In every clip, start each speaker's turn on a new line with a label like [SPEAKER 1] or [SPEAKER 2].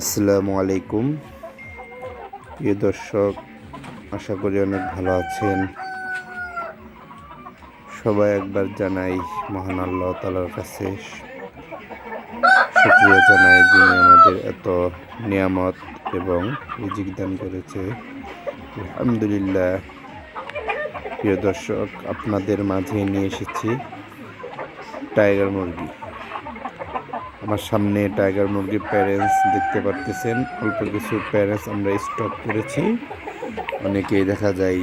[SPEAKER 1] আসসালামু আলাইকুম। প্রিয় দর্শক, আশা করি অনেক ভালো আছেন। সবাই একবার জানাই মহান আল্লাহ তালার কাছে শুক্রিয়া জানাই যিনি আমাদের এত নিয়ামত এবং রিজিক দান করেছে। আলহামদুলিল্লাহ। প্রিয় দর্শক, আপনাদের মাঝে নিয়ে এসেছি টাইগার মুরগি। আমার সামনে টাইগার মুরগির প্যারেন্টস দেখতে পারতেছেন। অল্প কিছু প্যারেন্টস আমরা স্টক করেছি। অনেকেই দেখা যায়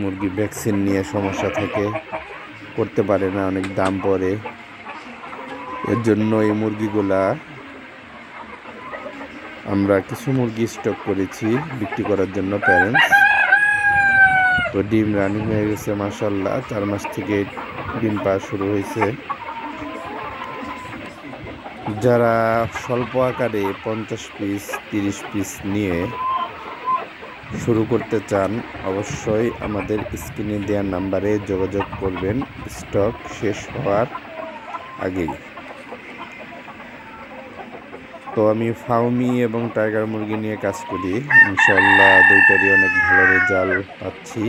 [SPEAKER 1] মুরগি ভ্যাকসিন নিয়ে সমস্যা থাকে, করতে পারে না, অনেক দাম পড়ে। এর জন্য এই মুরগিগুলা আমরা কিছু মুরগি স্টক করেছি বিক্রি করার জন্য প্যারেন্টস তো ডিম রানিং হয়ে গেছে মাসাল্লাহ চার মাস থেকে ডিম পাওয়া শুরু হয়েছে। যারা স্বল্প আকারে পঞ্চাশ পিস, তিরিশ পিস নিয়ে শুরু করতে চান, অবশ্যই আমাদের স্ক্রিনে দেওয়ার নাম্বারে যোগাযোগ করবেন। স্টক শেষ হওয়ার আগেই। তো আমি ফাউমি এবং টাইগার মুরগি নিয়ে কাজ করি। ইনশাল্লাহ দুইটারই অনেক ভালো রেজাল্ট পাচ্ছি।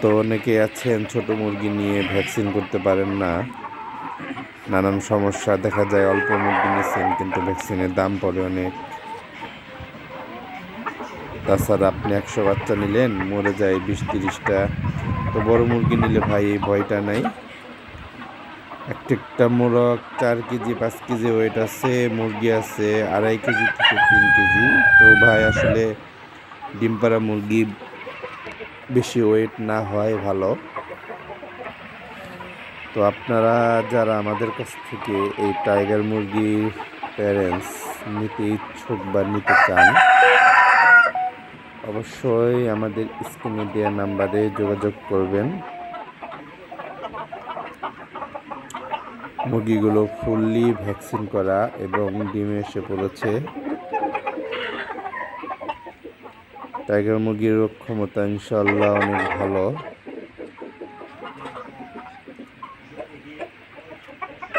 [SPEAKER 1] তো অনেকে আছেন ছোট মুরগি নিয়ে ভ্যাকসিন করতে পারেন না। নানান সমস্যা, দেখা যায় অল্প নিচ্ছেন কিন্তু ভ্যাকসিনের দাম পড়ে অনেক। তাছাড়া আপনি একশো বাচ্চা নিলেন, মরে যায় বিশ তিরিশটা। তো বড় মুরগি নিলে ভাই এই ভয়টা নাই। একটা মোরগ, চার কেজি, পাঁচ কেজি ওয়েট আছে, মুরগি আছে, আড়াই কেজি থেকে তিন কেজি। তো ভাই আসলে ডিম পাড়া মুরগি বেশি ওয়েট না হয় ভালো। তো আপনারা যারা আমাদের কাছ থেকে এই টাইগার মুরগির প্যারেন্টস নিতে ইচ্ছুক বা নিতে চান, অবশ্যই আমাদের স্ক্রিনে দেওয়া নাম্বারে যোগাযোগ করবেন। মুরগিগুলো ফুললি ভ্যাকসিন করা এবং ডিমে এসে পড়েছে। টাইগার মুরগির রোগ ক্ষমতা ইনশাল্লাহ অনেক ভালো।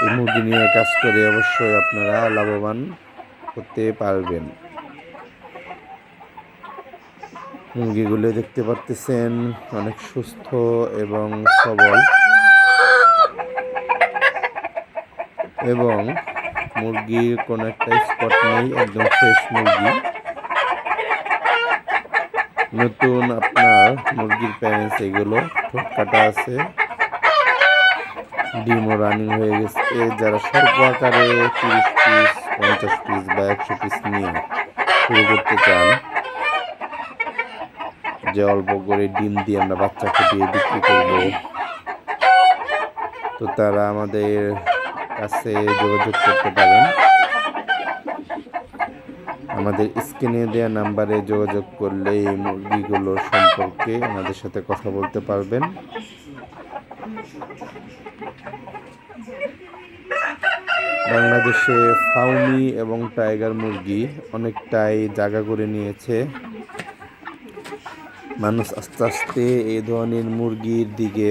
[SPEAKER 1] এই মুরগি নিয়ে কাজ করে অবশ্যই আপনারা লাভবান হতে পারবেন। মুরগিগুলো দেখতে পারতেছেন, অনেক সুস্থ এবং সবল। এবং মুরগির কোনো একটা স্পট নেই, একদম ফ্রেশ মুরগি। নতুন আপনার মুরগির প্যারেন্টস এগুলো ঠোঁট কাটা আছে। ডিমও রানিং হয়ে গেছে। যারা স্বল্প আকারে তিরিশ পিস পঞ্চাশ পিস বা একশো পিস নিয়ে শুরু করতে চান, যে অল্প করে ডিম দিয়ে আমরা বাচ্চা ফুটিয়ে বিক্রি করব, তো তারা আমাদের কাছে যোগাযোগ করতে পারেন। আমাদের স্ক্রিনে দেওয়া নাম্বারে যোগাযোগ করলে এই মুরগিগুলো সম্পর্কে আমাদের সাথে কথা বলতে পারবেন। বাংলাদেশে ফাউমি এবং টাইগার মুরগি অনেকটাই জায়গা করে নিয়েছে। মানুষ আস্তে আস্তে এই ধরনের মুরগির দিকে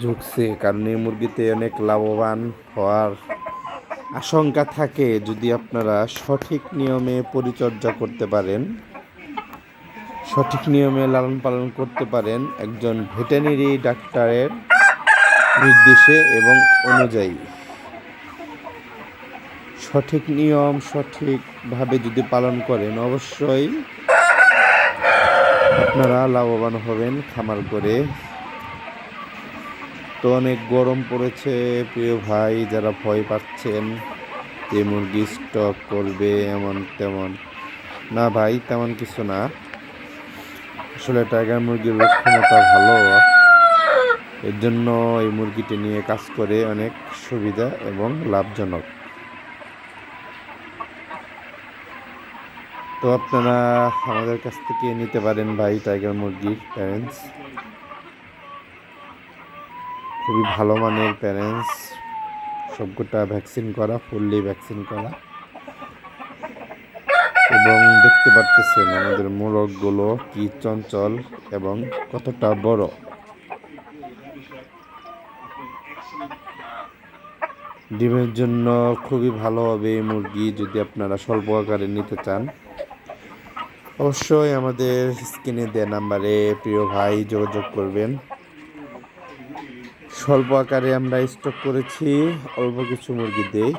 [SPEAKER 1] ঝুঁকছে, কারণ এই মুরগিতে অনেক লাভবান হওয়ার আশঙ্কা থাকে। যদি আপনারা সঠিক নিয়মে পরিচর্যা করতে পারেন সঠিক নিয়মে লালন পালন করতে পারেন একজন ভেটেরিনারি ডাক্তারের নির্দেশে এবং অনুযায়ী। সঠিক নিয়ম সঠিকভাবে যদি পালন করেন, অবশ্যই আপনারা লাভবান হবেন খামার করে। তো অনেক গরম পড়েছে, প্রিয় ভাই, যারা ভয় পাচ্ছেন যে মুরগি স্টক করবে এমন তেমন। না ভাই, তেমন কিছু না। আসলে টাইগার মুরগির লক্ষণতা ভালো। এর জন্য এই মুরগিটি নিয়ে কাজ করে অনেক সুবিধা এবং লাভজনক। তো আপনারা আমাদের কাছ থেকে নিতে পারেন ভাই টাইগার মুরগির প্যারেন্টস খুবই ভালো মানের প্যারেন্টস সবকটা ভ্যাকসিন করা ফুললি ভ্যাকসিন করা। এবং দেখতে পারতেছেন আমাদের মোরগগুলো কি চঞ্চল এবং কতটা বড়। ডিমের জন্য খুবই ভালো হবে এই মুরগি যদি আপনারা স্বল্প আকারে নিতে চান। অবশ্যই আমাদের স্ক্রিনে দেওয়া নাম্বারে প্রিয় ভাই যোগাযোগ করবেন। স্বল্প আকারে আমরা স্টক করেছি, অল্প কিছু মুরগি দেই।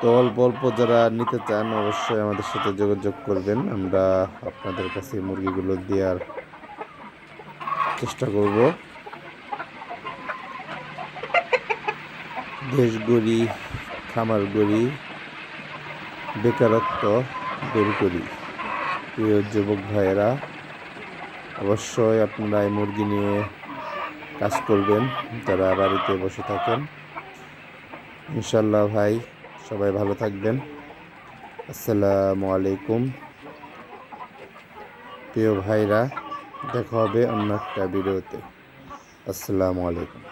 [SPEAKER 1] তো অল্প অল্প যারা নিতে চান অবশ্যই আমাদের সাথে যোগাযোগ করবেন। আমরা আপনাদের কাছে মুরগিগুলো দেওয়ার চেষ্টা করব। দেশ গড়ি, খামার গড়ি, বেকারত্ব দূর করি। প্রিয় যুবক ভাইয়েরা, অবশ্যই আপনারা এই মুরগি নিয়ে কাজ করবেন। যারা বাড়িতে বসে থাকেন ইনশাল্লাহ ভাই, সবাই ভালো থাকবেন। আসসালামু আলাইকুম। প্রিয় ভাইরা, দেখা হবে অন্য একটা ভিডিওতে। আসসালামু আলাইকুম।